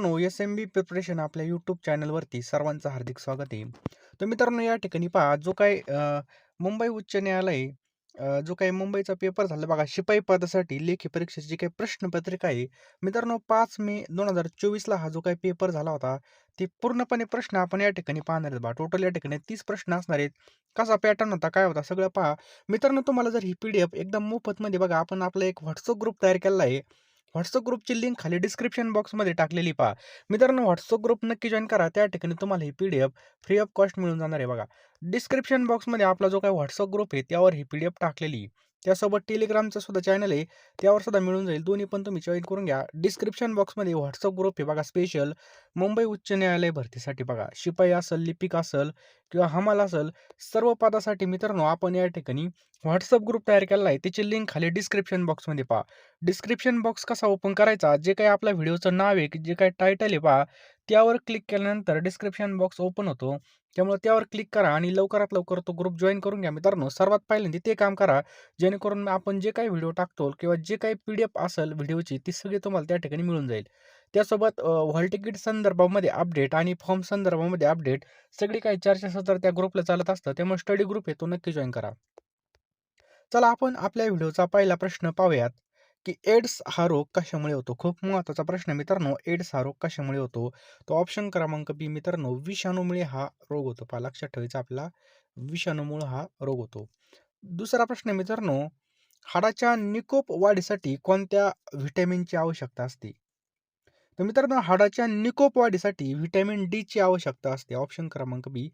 मित्रांनो S M B preparation आपल्या YouTube चॅनलवरती सर्वांचं हार्दिक स्वागत आहे. तर मित्रांनो या ठिकाणी पहा जो काय मुंबई उच्च न्यायालय जो काही मुंबईचा पेपर झाला बघा शिपाई पदासाठी लेखी परीक्षेची जी काही प्रश्नपत्रिका आहे मित्रांनो पाच मे दोन हजार चोवीसला हा जो काही पेपर झाला होता ते पूर्णपणे प्रश्न आपण या ठिकाणी पाहणार आहेत बा टोटल या ठिकाणी तीस प्रश्न असणार आहेत. कसा पॅटर्न होता काय होता सगळं पहा. मित्रांनो तुम्हाला जर ही पी डी एफ एकदम मोफतमध्ये बघा आपण आपला एक व्हॉट्सअप ग्रुप तयार केलेला आहे व्हॉट्सअप ग्रुपची लिंक खाली डिस्क्रिप्शन बॉक्समध्ये टाकलेली पहा. मित्रांनो व्हॉट्सअप ग्रुप नक्की जॉईन करा. त्या ठिकाणी तुम्हाला ही P D F free of cost मिळून जाणार आहे बघा. डिस्क्रिप्शन बॉक्समध्ये आपला जो काही व्हॉट्सअप ग्रुप आहे त्यावर ही पी डी एफ टाकलेली आहे. त्यासोबत टेलिग्रामचं सुद्धा चॅनल आहे. त्यावर सुद्धा मिळून जाईल. दोन्ही पण तुम्ही जॉईन करून घ्या. डिस्क्रिप्शन बॉक्समध्ये व्हॉट्सअप ग्रुप आहे बघा स्पेशल मुंबई उच्च न्यायालय भरतीसाठी बघा. शिपाई असेल लिपिक असेल किंवा हमाल असेल सर्व पदासाठी मित्रांनो आपण या ठिकाणी व्हॉट्सअप ग्रुप तयार केला आहे. त्याची लिंक खाली डिस्क्रिप्शन बॉक्समध्ये पहा. डिस्क्रिप्शन बॉक्स कसा ओपन करायचा? जे काही आपल्या व्हिडिओचं नाव आहे की जे काही टायटल आहे पहा त्यावर क्लिक केल्यानंतर डिस्क्रिप्शन बॉक्स ओपन होतो. त्यामुळे त्यावर क्लिक करा आणि लवकरात लवकर तो ग्रुप जॉईन करून घ्या मित्रांनो. सर्वात पहिल्यांदा ते काम करा. जेणेकरून आपण जे काही व्हिडिओ टाकतो किंवा जे काही पी डी एफ असेल व्हिडिओची ती सगळी तुम्हाला त्या ठिकाणी मिळून जाईल. त्यासोबत हॉल तिकीट संदर्भामध्ये अपडेट आणि फॉर्म संदर्भामध्ये अपडेट सगळी काही चर्चासत्र त्या ग्रुपला चालत असतं त्यामुळे स्टडी ग्रुप आहे तो नक्की जॉईन करा. चला आपण आपल्या व्हिडिओचा पहिला प्रश्न पाहूयात. की एड्स हा रोग कशामुळे होतो? खूप महत्त्वाचा प्रश्न मित्रांनो. एड्स हा रोग कशामुळे होतो? तो ऑप्शन क्रमांक बी मित्रांनो विषाणूमुळे हा रोग होतो. पहा लक्षात ठेवायचा आपला विषाणूमुळे हा रोग होतो. दुसरा प्रश्न मित्रांनो हाडाच्या निकोप वाढीसाठी कोणत्या व्हिटॅमिनची आवश्यकता असते? तर मित्रांनो हाडाच्या निकोप वाढीसाठी व्हिटॅमिन डी ची आवश्यकता असते. ऑप्शन क्रमांक बी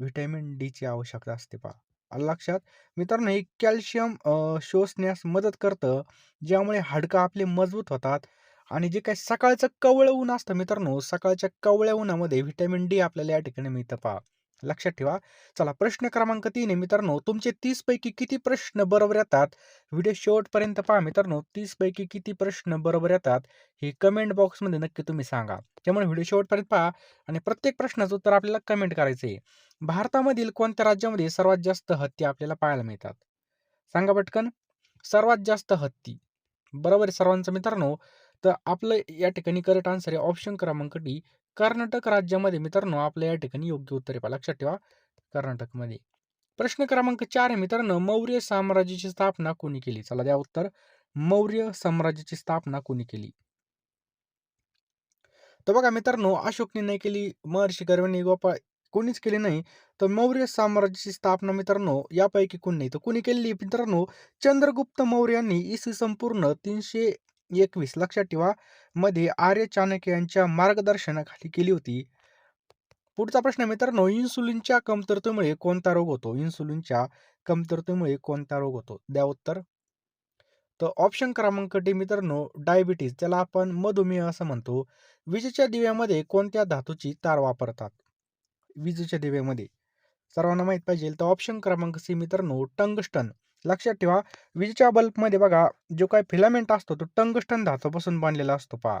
व्हिटॅमिन डी ची आवश्यकता असते पहा. आलं लक्षात? मित्रांनो हे कॅल्शियम शोषण्यास मदत करतं ज्यामुळे हाडकं आपले मजबूत होतात आणि जे काही सकाळचं कवळं ऊन असतं मित्रांनो सकाळच्या कवळ्या उन्हामध्ये व्हिटॅमिन डी आपल्याला या ठिकाणी मिळतं पहा. लक्षात ठेवा. चला प्रश्न क्रमांक तीन आहे मित्रांनो. तुमचे तीस पैकी किती प्रश्न बरोबर येतात? व्हिडिओ शेवटपर्यंत पहा मित्रांनो. तीस पैकी किती प्रश्न बरोबर येतात? हे कमेंट बॉक्समध्ये नक्की तुम्ही सांगा. त्यामुळे व्हिडिओ शेवटपर्यंत पहा आणि प्रत्येक प्रश्नाचं उत्तर आपल्याला कमेंट करायचं आहे. भारतामधील कोणत्या राज्यामध्ये सर्वात जास्त हत्ती आपल्याला पाहायला मिळतात? सांगा पटकन. सर्वात जास्त हत्ती. बरोबर आहे सर्वांचं मित्रांनो. तर आपलं या ठिकाणी करेक्ट आन्सर आहे ऑप्शन क्रमांक डी कर्नाटक राज्यामध्ये मित्रांनो आपल्या या ठिकाणी योग्य उत्तर आहे पहा. लक्षात ठेवा कर्नाटकमध्ये. प्रश्न क्रमांक चार आहे मित्रांनो मौर्य साम्राज्याची स्थापना कोणी केली? चला द्या उत्तर. मौर्य साम्राज्याची स्थापना कोणी केली? तर बघा मित्रांनो अशोकने नाही केली महर्षी कर्वेंनी गोपाळ कोणीच केली नाही. तर मौर्य साम्राज्याची स्थापना मित्रांनो यापैकी कोण नाही? तर कोणी केलेली मित्रांनो चंद्रगुप्त मौर्यांनी इसवी संपूर्ण तीनशे एकवीस लक्षात ठेवा. मध्ये आर्य चाणक्य यांच्या मार्गदर्शनाखाली केली होती. पुढचा प्रश्न मित्रांनो इन्सुलिनच्या कमतरतेमुळे कोणता रोग होतो? इन्सुलिनच्या कमतरतेमुळे कोणता रोग होतो? द्या उत्तर. तर ऑप्शन क्रमांक डी मित्रांनो डायबिटीज त्याला आपण मधुमेह असं म्हणतो. विजेच्या दिव्यामध्ये कोणत्या धातूची तार वापरतात? विजेच्या दिव्यामध्ये. सर्वांना माहीत पाहिजे. तर ऑप्शन क्रमांक सी मित्रांनो टंगस्टन. लक्षात ठेवा विजेच्या बल्बमध्ये बघा जो काही फिलामेंट असतो तो टंगस्टन धातूपासून बांधलेला असतो पहा.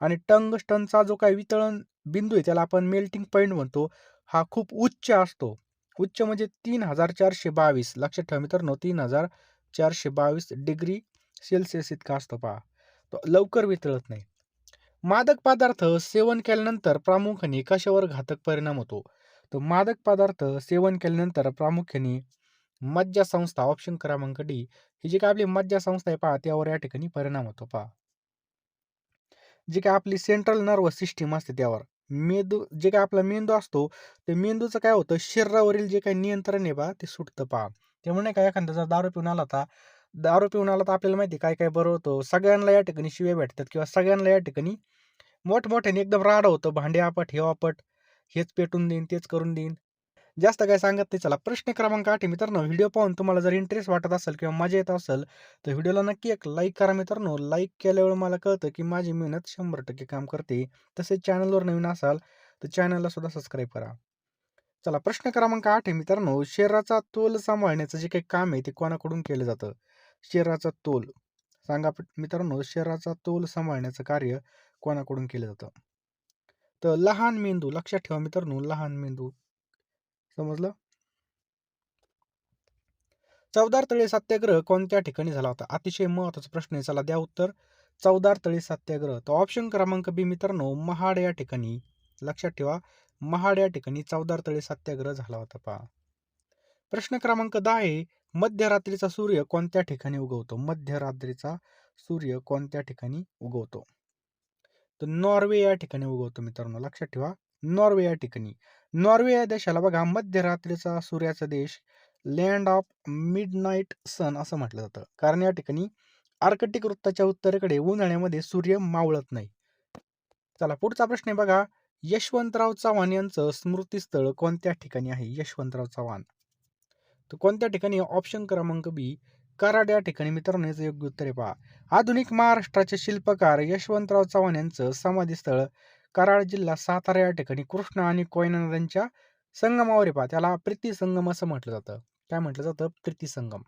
आणि टंगस्टनचा जो काही वितळण बिंदू आहे त्याला आपण मेल्टिंग पॉईंट म्हणतो. हा खूप उच्च असतो. उच्च म्हणजे तीन हजार चारशे बावीस. लक्षात ठेवा मित्रांनो तीन हजार चारशे बावीस डिग्री सेल्सिअस इतका असतो पहा. तो लवकर वितळत नाही. मादक पदार्थ सेवन केल्यानंतर प्रामुख्याने कशावर घातक परिणाम होतो? तर मादक पदार्थ सेवन केल्यानंतर प्रामुख्याने मज्जा संस्था ऑप्शन क्रमांक डी ही जी काय आपली मज्जा संस्था आहे पहा त्यावर या ठिकाणी परिणाम होतो पहा. जी काय आपली सेंट्रल नर्वस सिस्टीम असते त्यावर मेंदू जे काय आपला मेंदू असतो ते मेंदूचं काय होतं शरीरावरील जे काही नियंत्रण आहे बा ते सुटतं पहा. त्यामुळे नाही का एखादा जर दारू पिऊन आला होता दारू पिऊन आला तर आपल्याला माहिती आहे काय काय बरं होतं. सगळ्यांना या ठिकाणी शिव्या भेटतात किंवा सगळ्यांना या ठिकाणी मोठमोठ्याने एकदम राडं होतं भांडे आपट हे आपट हेच पेटून देईन तेच करून देईन. जास्त काय सांगत नाही. चला प्रश्न क्रमांक आठ मित्रांनो. व्हिडिओ पाहून तुम्हाला जर इंटरेस्ट वाटत असेल किंवा मजा येत असेल तर व्हिडिओला नक्की एक लाईक करा मित्रांनो. लाईक केल्यावर मला कळतं की माझी मेहनत शंभर टक्के काम करते. तसेच चॅनलवर नवीन असाल तर चॅनलला सुद्धा सबस्क्राईब करा. चला प्रश्न क्रमांक आठ आहे मित्रांनो. शरीराचा तोल सांभाळण्याचं जे काही काम आहे ते कोणाकडून केलं जातं? शरीराचा तोल. सांगा मित्रांनो शरीराचा तोल सांभाळण्याचं कार्य कोणाकडून केलं जातं? तर लहान मेंदू लक्षात ठेवा मित्रांनो लहान मेंदू. समजलं? चौदार तळी सत्याग्रह कोणत्या ठिकाणी झाला होता? अतिशय महत्त्वाचा प्रश्न आहे. चला द्या उत्तर. चौदार तळी सत्याग्रह. तर ऑप्शन क्रमांक बी मित्रांनो महाड या ठिकाणी. लक्षात ठेवा महाड या ठिकाणी चौदार तळी सत्याग्रह झाला होता पहा. प्रश्न क्रमांक दहा आहे. मध्यरात्रीचा सूर्य कोणत्या ठिकाणी उगवतो? मध्यरात्रीचा सूर्य कोणत्या ठिकाणी उगवतो? तर नॉर्वे या ठिकाणी उगवतो मित्रांनो. लक्षात ठेवा नॉर्वे या ठिकाणी. नॉर्वे या देशाला बघा मध्यरात्रीचा सूर्याचा देश land of midnight sun असं म्हटलं जातं. कारण या ठिकाणी आर्कटिक वृत्ताच्या उत्तरेकडे उन्हाळ्यामध्ये सूर्य मावळत नाही. चला पुढचा प्रश्न आहे बघा. यशवंतराव चव्हाण यांचं स्मृतीस्थळ कोणत्या ठिकाणी आहे? यशवंतराव चव्हाण. तर कोणत्या ठिकाणी? ऑप्शन क्रमांक बी कराड या ठिकाणी. मित्रांनो याचं योग्य उत्तर आहे पहा. आधुनिक महाराष्ट्राचे शिल्पकार यशवंतराव चव्हाण यांचं समाधीस्थळ कराड जिल्हा सातारा या ठिकाणी कृष्ण आणि कोयना नद्यांच्या संगमावर पहा. त्याला प्रीती संगम असं म्हटलं जातं. काय म्हटलं जातं? प्रीती संगम.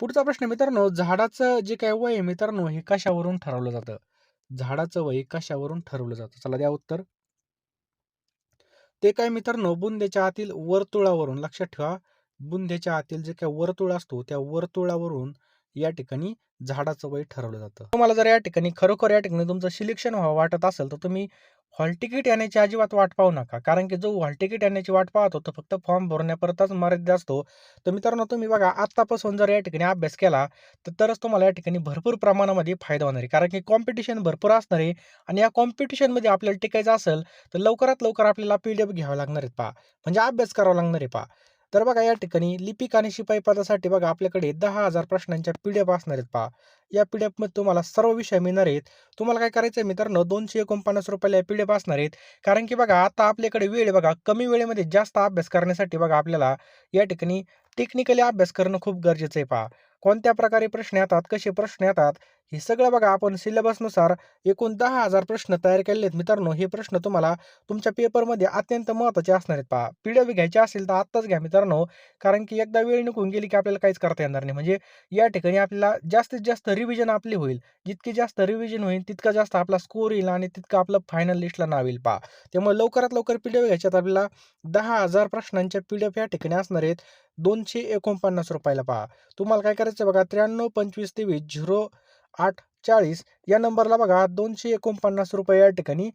पुढचा प्रश्न मित्रांनो झाडाचं जे काय वय आहे मित्रांनो हे कशावरून ठरवलं जातं? झाडाचं वय कशावरून ठरवलं जातं? चला द्या उत्तर. ते काय मित्रांनो बुंदेच्या आतील वर्तुळावरून लक्षात ठेवा. बुंदेच्या आतील जे काय वर्तुळ असतो त्या वर्तुळावरून या ठिकाणी झाडाचं वय ठरवलं जातं. तुम्हाला जर या ठिकाणी खरोखर या ठिकाणी तुमचं सिलेक्शन व्हावं वाटत असेल तर तुम्ही हॉल तिकीट येण्याची अजिबात वाट पाहू नका. कारण की जो हॉल तिकीट येण्याची वाट पाहतो तो फक्त फॉर्म भरण्यापर्यंतच मर्यादित असतो. तर मित्रांनो तुम्ही बघा आत्तापासून जर या ठिकाणी अभ्यास केला तर तरच तुम्हाला या ठिकाणी भरपूर प्रमाणामध्ये फायदा होणार आहे. कारण की कॉम्पिटिशन भरपूर असणार आहे आणि या कॉम्पिटिशनमध्ये आपल्याला टिकायचं असेल तर लवकरात लवकर आपल्याला पी डी एफ घ्यावं लागणार आहेत पहा. म्हणजे अभ्यास करावा लागणार आहे पहा. तर बघा या ठिकाणी लिपिक आणि शिपाई पदासाठी बघा आपल्याकडे दहा हजार प्रश्नांच्या पी डी एफ असणार आहेत पहा. या पी डी एफमध्ये तुम्हाला सर्व विषय मिळणार आहेत. तुम्हाला काय करायचं आहे मित्रांनो दोनशे एकोणपन्नास रुपयाला या पी डी एफ असणार आहेत. कारण की बघा आता आपल्याकडे वेळ बघा कमी वेळेमध्ये जास्त अभ्यास करण्यासाठी बघा आपल्याला या ठिकाणी टेक्निकली अभ्यास करणं खूप गरजेचं आहे पहा. कोणत्या प्रकारे प्रश्न येतात कसे प्रश्न येतात हे सगळं बघा आपण सिलेबसनुसार एकूण दहा हजार प्रश्न तयार केले आहेत मित्रांनो. हे प्रश्न तुम्हाला तुमच्या पेपरमध्ये अत्यंत महत्त्वाचे असणार आहेत पहा. पी डी एफ घ्यायचे असेल तर आत्ताच घ्या मित्रांनो. कारण की एकदा वेळ निघून गेली की आपल्याला काहीच करता येणार नाही. म्हणजे या ठिकाणी आपल्याला जास्तीत जास्त रिव्हिजन आपली होईल. जितकी जास्त रिव्हिजन होईल तितका जास्त आपला स्कोर येईल आणि तितकं आपलं फायनल लिस्टला नाव येईल पहा. त्यामुळे लवकरात लवकर पी डी एफ घ्यायच्यात आपल्याला दहा हजार प्रश्नांच्या पी डी एफ या ठिकाणी असणार आहेत. दोनशे एकोणपन्नास रुपयाला पहा. तुम्हाला काय करायचं बघा त्र्याण्णव पंचवीस तेवीस झिरो आठ चाळीस या नंबरला बघा दोनशे एकोणपन्नास रुपये या ठिकाणी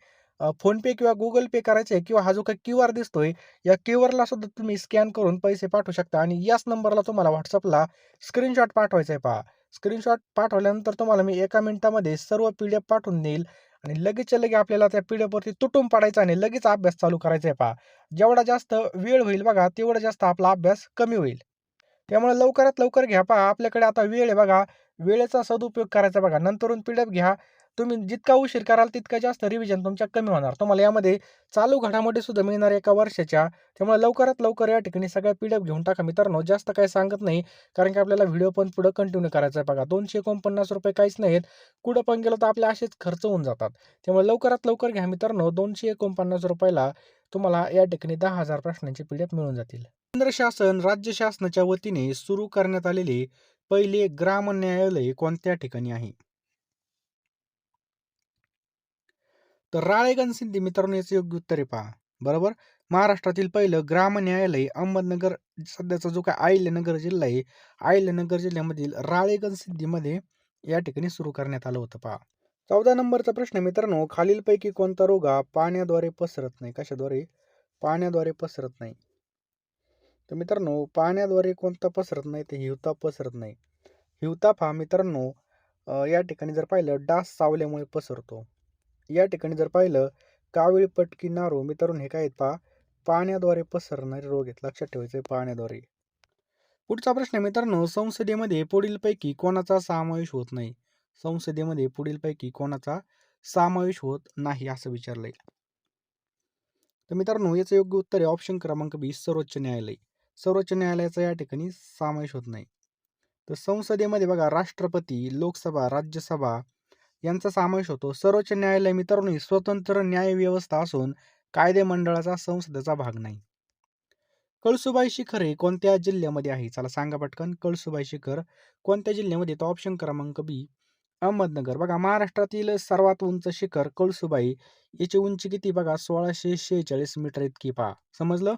फोनपे किंवा गुगल पे करायचे किंवा हा जो काही क्यू आर दिसतोय या क्यू आरला सुद्धा तुम्ही स्कॅन करून पैसे पाठवू शकता आणि याच नंबरला तुम्हाला व्हॉट्सअपला स्क्रीनशॉट पाठवायचा आहे पहा. स्क्रीनशॉट पाठवल्यानंतर तुम्हाला मी एका मिनिटामध्ये सर्व पी डी एफ पाठवून देईल आणि लगेचच्या लगे आपल्याला त्या पी डी एफवरती तुटून पाडायचा आणि लगेच अभ्यास चालू करायचा आहे पहा. जेवढा जास्त वेळ होईल बघा तेवढा जास्त आपला अभ्यास कमी होईल. त्यामुळे लवकरात लवकर घ्या. पहा आपल्याकडे आता वेळ आहे बघा. वेळेचा सदुपयोग करायचा बघा. नंतरून पी घ्या. तुम्ही जितका उशीर कराल तितका जास्त रिव्हिजन तुमच्या कमी होणार. तुम्हाला यामध्ये चालू घडामोडी सुद्धा मिळणार एका वर्षाच्या. त्यामुळे लवकरात लवकर या ठिकाणी सगळ्या पी डी एफ घेऊन टाका. मित्रांनो जास्त काही सांगत नाही. कारण की आपल्याला व्हिडिओ पण पुढं कंटिन्यू करायचा आहे बघा. दोनशे एकोणपन्नास रुपये काहीच नाहीत. कुठं पण गेलो तर आपले असेच खर्च होऊन जातात. त्यामुळे लवकरात लवकर घ्या मित्रांनो. दोनशे एकोणपन्नास रुपयाला तुम्हाला या ठिकाणी दहा हजार प्रश्नांचे पी डी एफ मिळून जातील. केंद्र शासन राज्य शासनाच्या वतीने सुरू करण्यात आलेले पहिले ग्राम न्यायालय कोणत्या ठिकाणी आहे? तर राळेगण सिंधी मित्रांनो याचं योग्य उत्तर आहे पहा. बरोबर? महाराष्ट्रातील पहिलं ग्राम न्यायालय अहमदनगर सध्याचा जो काय अहिल्यानगर जिल्हा आहे अहिल्यानगर जिल्ह्यामधील राळेगण सिद्धीमध्ये या ठिकाणी सुरू करण्यात आलं होतं पहा. चौदा नंबरचा प्रश्न मित्रांनो खालीलपैकी कोणता रोग हा पाण्याद्वारे पसरत नाही? कशाद्वारे? पाण्याद्वारे पसरत नाही. तर मित्रांनो पाण्याद्वारे कोणता पसरत नाही ते हिवताप पसरत नाही. हिवताप हा मित्रांनो या ठिकाणी जर पाहिलं डास चावल्यामुळे पसरतो. या ठिकाणी जर पाहिलं कावीळ पटकी नारू मित्रांनो हे काय आहेत पहा पाण्याद्वारे पसरणारे रोग आहेत. लक्षात ठेवायचे पाण्याद्वारे पुढचा प्रश्न मित्रांनो संसदेमध्ये पुढीलपैकी कोणाचा समावेश होत नाही? संसदेमध्ये पुढीलपैकी कोणाचा समावेश होत नाही असं विचारलंय. तर मित्रांनो याचं योग्य उत्तर आहे ऑप्शन क्रमांक बी सर्वोच्च न्यायालय. सर्वोच्च न्यायालयाचा या ठिकाणी समावेश होत नाही. तर संसदेमध्ये बघा राष्ट्रपती लोकसभा राज्यसभा यांचा समावेश होतो. सर्वोच्च न्यायालय मित्रांनो ही स्वतंत्र न्याय व्यवस्था असून कायदे मंडळाचा संसदेचा भाग नाही. कळसुबाई शिखर हे कोणत्या जिल्ह्यामध्ये आहे? चला सांगा पटकन. कळसुबाई शिखर कोणत्या जिल्ह्यामध्ये? तो ऑप्शन क्रमांक बी अहमदनगर. बघा महाराष्ट्रातील सर्वात उंच शिखर कळसुबाई याची उंची किती? बघा सोळाशे शेहेचाळीस मीटर इतकी पहा. समजलं?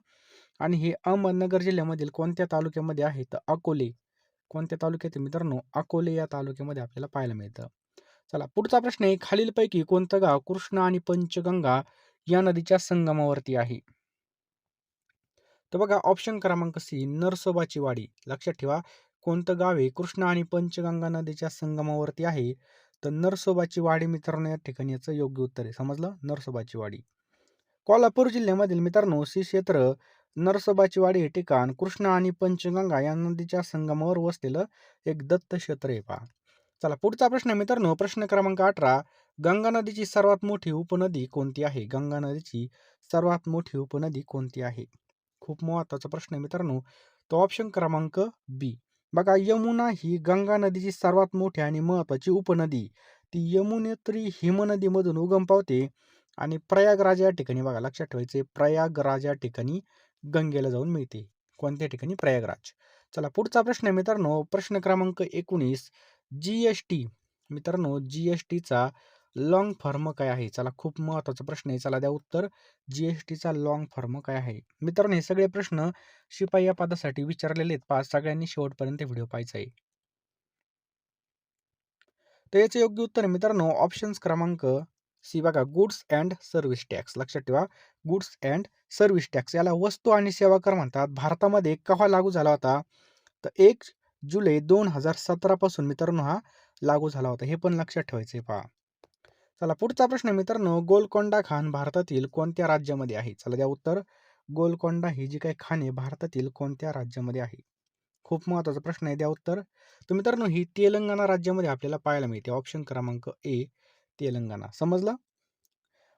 आणि हे अहमदनगर जिल्ह्यामधील कोणत्या तालुक्यामध्ये आहे? तर अकोले. कोणत्या तालुक्यात मित्रांनो? अकोले या तालुक्यामध्ये आपल्याला पाहायला मिळतं. चला पुढचा प्रश्न आहे खालीलपैकी कोणतं गाव कृष्णा आणि पंचगंगा या नदीच्या संगमावरती आहे? तर बघा ऑप्शन क्रमांक सी नरसोबाची वाडी. लक्षात ठेवा कोणतं गाव आहे? कृष्णा आणि पंचगंगा नदीच्या संगमावरती आहे. तर नरसोबाची वाडी मित्रांनो या ठिकाणी याचं योग्य उत्तर आहे. समजलं? नरसोबाची वाडी. कोल्हापूर जिल्ह्यामधील मित्रांनो श्री क्षेत्र नरसोबाचीवाडी हे ठिकाण कृष्णा आणि पंचगंगा या नदीच्या संगमावर वसलेलं एक दत्त क्षेत्र आहे पहा. चला पुढचा प्रश्न मित्रांनो. प्रश्न क्रमांक अठरा. गंगा नदीची सर्वात मोठी उपनदी कोणती आहे? गंगा नदीची सर्वात मोठी उपनदी कोणती आहे? खूप महत्त्वाचा प्रश्न आहे मित्रांनो. तो ऑप्शन क्रमांक बी बघा यमुना ही गंगा नदीची सर्वात मोठी आणि महत्वाची उपनदी. ती यमुनेत्री हिमनदीमधून उगम पावते आणि प्रयागराज या ठिकाणी बघा लक्षात ठेवायचे प्रयागराज या ठिकाणी गंगेला जाऊन मिळते. कोणत्या ठिकाणी? प्रयागराज. चला पुढचा प्रश्न आहे मित्रांनो. प्रश्न क्रमांक एकोणीस. जी एस टी मित्रांनो जी एस टीचा लॉंग फॉर्म काय आहे? चला खूप महत्त्वाचा प्रश्न आहे. चला द्या उत्तर. जी एस टीचा लॉंग फॉर्म काय आहे? मित्रांनो हे सगळे प्रश्न शिपाई या पदासाठी विचारलेले आहेत. पाच सगळ्यांनी शेवटपर्यंत व्हिडिओ पाहायचा आहे. तर याचे योग्य उत्तर मित्रांनो. ऑप्शन्स क्रमांक सी बघा गुड्स अँड सर्व्हिस टॅक्स लक्षात ठेवा गुड्स अँड सर्व्हिस टॅक्स याला वस्तू आणि सेवा कर म्हणतात. भारतामध्ये केव्हा लागू झाला होता? तर एक जुलै दोन हजार सतरापासून मित्रांनो हा लागू झाला होता. हे पण लक्षात ठेवायचे पहा. चला पुढचा प्रश्न मित्रांनो. गोलकोंडा खान भारतातील कोणत्या राज्यामध्ये आहे? चला द्या उत्तर. गोलकोंडा ही जी काही खाने आहे भारतातील कोणत्या राज्यामध्ये आहे? खूप महत्त्वाचा प्रश्न आहे द्या उत्तर. तर मित्रांनो ही तेलंगणा राज्यामध्ये आपल्याला पाहायला मिळते. ऑप्शन क्रमांक ए तेलंगणा. समजलं?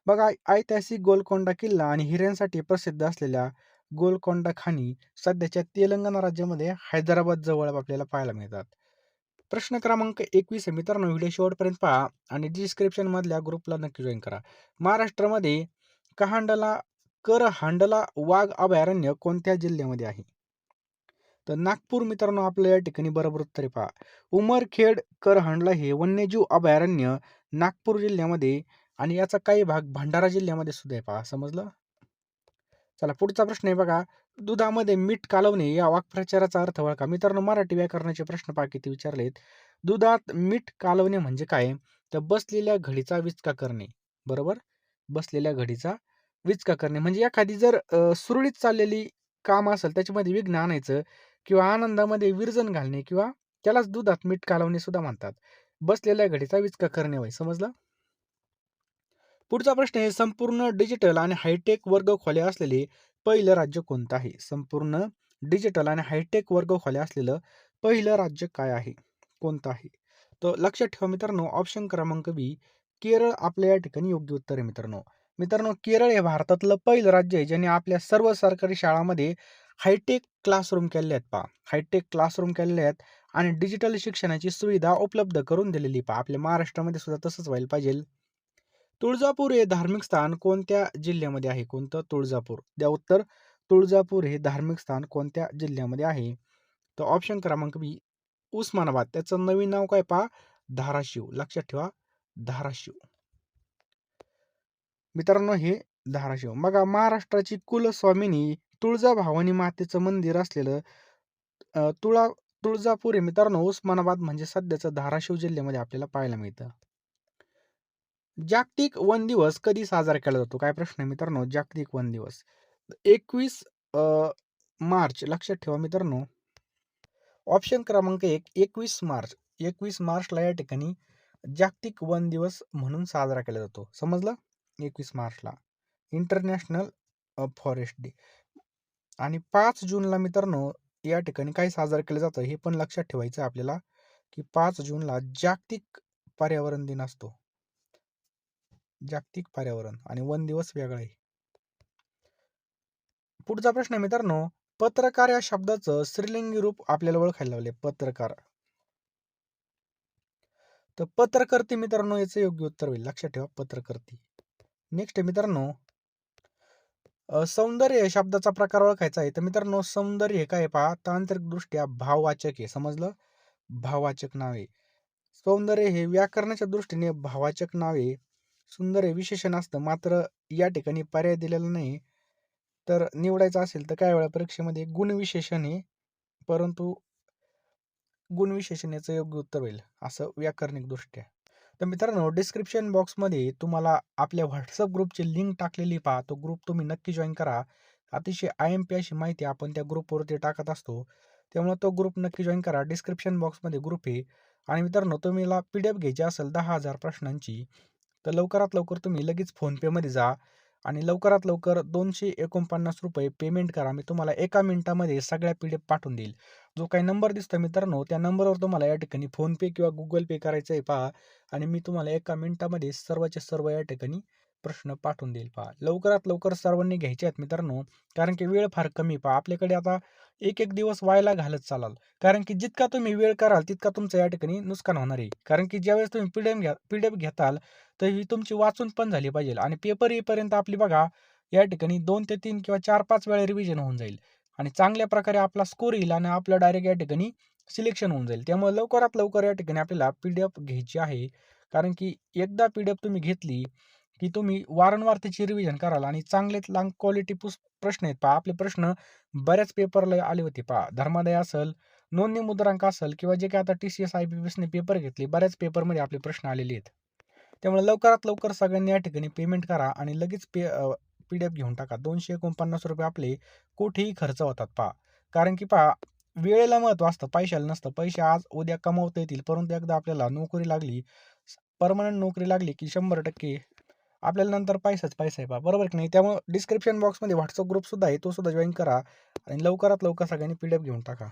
बघा ऐतिहासिक गोलकोंडा किल्ला आणि हिऱ्यांसाठी प्रसिद्ध असलेल्या गोलकोंडा खाणी सध्याच्या तेलंगणा राज्यामध्ये हैदराबाद जवळ आपल्याला पाहायला मिळतात. प्रश्न क्रमांक एकवीस आहे मित्रांनो व्हिडिओ शेवटपर्यंत पहा आणि डिस्क्रिप्शन मधल्या ग्रुपला नक्की जॉईन करा. महाराष्ट्रामध्ये कहांडला करहांडला वाघ अभयारण्य कोणत्या जिल्ह्यामध्ये आहे? तर नागपूर मित्रांनो आपल्या या ठिकाणी बरोबर उत्तर पहा. उमरखेड करहांडला हे वन्यजीव अभयारण्य नागपूर जिल्ह्यामध्ये आणि याचा काही भाग भंडारा जिल्ह्यामध्ये सुद्धा आहे पहा समजलं? चला पुढचा प्रश्न आहे बघा. दुधामध्ये मीठ कालवणे या वाक्प्रचाराचा अर्थ ओळखा. मित्रांनो मराठी व्याकरणाचे प्रश्न पहा किती विचारलेत. दुधात मीठ कालवणे म्हणजे काय? तर बसलेल्या घडीचा विचका करणे. बरोबर? बसलेल्या घडीचा विचका करणे. म्हणजे एखादी जर सुरळीत चाललेली काम असेल त्याच्यामध्ये विघ्न आणायचं किंवा आनंदामध्ये विरजन घालणे किंवा त्यालाच दुधात मीठ कालवणे सुद्धा म्हणतात. बसलेल्या घडीचा विचका करणे वय समजला? पुढचा प्रश्न आहे संपूर्ण डिजिटल आणि हायटेक वर्ग खोल्या असलेले पहिलं राज्य कोणतं आहे? संपूर्ण डिजिटल आणि हायटेक वर्ग खोल्या असलेलं पहिलं राज्य काय आहे? कोणतं आहे? तर लक्षात ठेवा मित्रांनो ऑप्शन क्रमांक बी केरळ आपल्या या ठिकाणी योग्य उत्तर आहे मित्रांनो. मित्रांनो केरळ हे भारतातलं पहिलं राज्य आहे ज्याने आपल्या सर्व सरकारी शाळांमध्ये हायटेक क्लासरूम केले आहेत पहा. हायटेक क्लासरूम केलेले आहेत. आणि डिजिटल शिक्षणाची सुविधा उपलब्ध करून दिलेली पहा. आपल्या महाराष्ट्रामध्ये सुद्धा तसंच व्हायला पाहिजे. तुळजापूर हे धार्मिक स्थान कोणत्या जिल्ह्यामध्ये आहे? कोणतं तुळजापूर? द्या उत्तर. तुळजापूर हे धार्मिक स्थान कोणत्या जिल्ह्यामध्ये आहे? तर ऑप्शन क्रमांक बी उस्मानाबाद. त्याचं नवीन नाव काय पहा? धाराशिव. लक्षात ठेवा धाराशिव. मित्रांनो हे धाराशिव. बघा महाराष्ट्राची कुलस्वामिनी तुळजाभवानी मातेचं मंदिर असलेलं तुळा तुळजापूर हे मित्रांनो उस्मानाबाद म्हणजे सध्याचं धाराशिव जिल्ह्यामध्ये आपल्याला पाहायला मिळतं. जागतिक वन दिवस कधी साजरा केला जातो? काय प्रश्न आहे मित्रांनो? जागतिक वन दिवस. एकवीस मार्च लक्षात ठेवा मित्रांनो. ऑप्शन क्रमांक एक एकवीस मार्च. एकवीस मार्चला या ठिकाणी जागतिक वन दिवस म्हणून साजरा केला जातो. समजलं? एकवीस मार्चला. International forest day. आणि पाच जूनला मित्रांनो या ठिकाणी काय साजरं केलं जातं हे पण लक्षात ठेवायचं आपल्याला की पाच जूनला जागतिक पर्यावरण दिन असतो. जागतिक पर्यावरण आणि वन दिवस वेगळा. आहे पुढचा प्रश्न आहे मित्रांनो पत्रकार या शब्दाचं श्रीलिंगी रूप आपल्याला ओळखायला लावले पत्रकार. तर पत्रकर्ते मित्रांनो याचं योग्य उत्तर होईल. लक्षात ठेवा पत्रकर्ती. नेक्स्ट मित्रांनो सौंदर्य शब्दाचा प्रकार ओळखायचा आहे. तर मित्रांनो सौंदर्य हे काय पहा? तांत्रिकदृष्ट्या भाववाचक आहे. समजलं? भाववाचक नाव आहे. सौंदर्य हे व्याकरणाच्या दृष्टीने भाववाचक नाव आहे. सुंदर हे विशेषण असतं. मात्र या ठिकाणी पर्याय दिलेला नाही. तर निवडायचं असेल तर काय वेळा परीक्षेमध्ये गुणविशेषण आहे. परंतु गुणविशेषण याचं योग्य उत्तर होईल. असं व्याकरणिकदृष्ट्या. तर मित्रांनो डिस्क्रिप्शन बॉक्समध्ये तुम्हाला आपल्या व्हॉट्सअप ग्रुपची लिंक टाकलेली पहा. तो ग्रुप तुम्ही नक्की जॉईन करा. अतिशय आय-एम-पी अशी माहिती आपण त्या ग्रुपवरती टाकत असतो. त्यामुळे तो ग्रुप नक्की जॉईन करा. डिस्क्रिप्शन बॉक्समध्ये ग्रुप आहे आणि मित्रांनो तुम्हाला पी-डी-एफ घ्यायची असेल दहा हजार प्रश्नांची, तर लवकरात लवकर तुम्ही लगेच फोनपेमध्ये जा आणि लवकरात लवकर ₹249 पेमेंट करा. मी तुम्हाला एका मिनिटामध्ये सगळ्या पी-डी-एफ पाठवून देईल. जो काही नंबर दिसतो मित्रांनो, त्या नंबरवर तुम्हाला या ठिकाणी फोनपे किंवा गुगल पे करायचं आहे पहा आणि मी तुम्हाला एका मिनिटामध्ये सर्वच्या सर्व या ठिकाणी प्रश्न पाठवून देईल पहा. लवकरात लवकर सर्वांनी घ्यायचे आहेत मित्रांनो, कारण की वेळ फार कमी पहा. आपल्याकडे आता एक एक दिवस व्हायला घालत चालाल. कारण की जितका तुम्ही वेळ कराल तितका तुमचं या ठिकाणी नुकसान होणार आहे. कारण की ज्यावेळेस तुम्ही पी-डी-एफ घ्या पी-डी-एफ घेताल, तर ही तुमची वाचून पण झाली पाहिजे आणि पेपर येईपर्यंत आपली बघा या ठिकाणी दोन ते तीन किंवा 4-5 वेळा रिव्हिजन होऊन जाईल आणि चांगल्या प्रकारे आपला स्कोर येईल आणि आपलं डायरेक्ट या ठिकाणी सिलेक्शन होऊन जाईल. त्यामुळे लवकरात लवकर या ठिकाणी आपल्याला पी-डी-एफ घ्यायची आहे. कारण की एकदा पी-डी-एफ तुम्ही घेतली, की तुम्ही वारंवार त्याची रिव्हिजन कराल आणि चांगले लांग क्वालिटी पुस प्रश्न आहेत पहा. आपले प्रश्न बऱ्याच पेपरला आले होते पहा. धर्मादाय असेल, नोंदणी मुद्रांक असेल किंवा जे काही आता टी-सी-एस, आय-बी-पी-एसने पेपर घेतले, बऱ्याच पेपरमध्ये आपले प्रश्न आलेले आहेत. त्यामुळे लवकरात लवकर सगळ्यांनी या ठिकाणी पेमेंट करा आणि लगेच पे पी-डी-एफ घेऊन टाका. ₹249 आपले कुठेही खर्च होतात पहा. कारण की पहा वेळेला महत्त्व असतं, पैशाला नसतं. पैसे आज उद्या कमवता येतील, परंतु एकदा आपल्याला नोकरी लागली, परमनंट नोकरी लागली की 100% आपल्याला नंतर पैसाच पैसा आहे पहा. बरोबर की नाही? त्यामुळे डिस्क्रिप्शन बॉक्समध्ये व्हॉट्सअप ग्रुपसुद्धा आहे. तो सुद्धा जॉईन करा आणि लवकरात लवकर सगळ्यांनी पी-डी-एफ घेऊन टाका.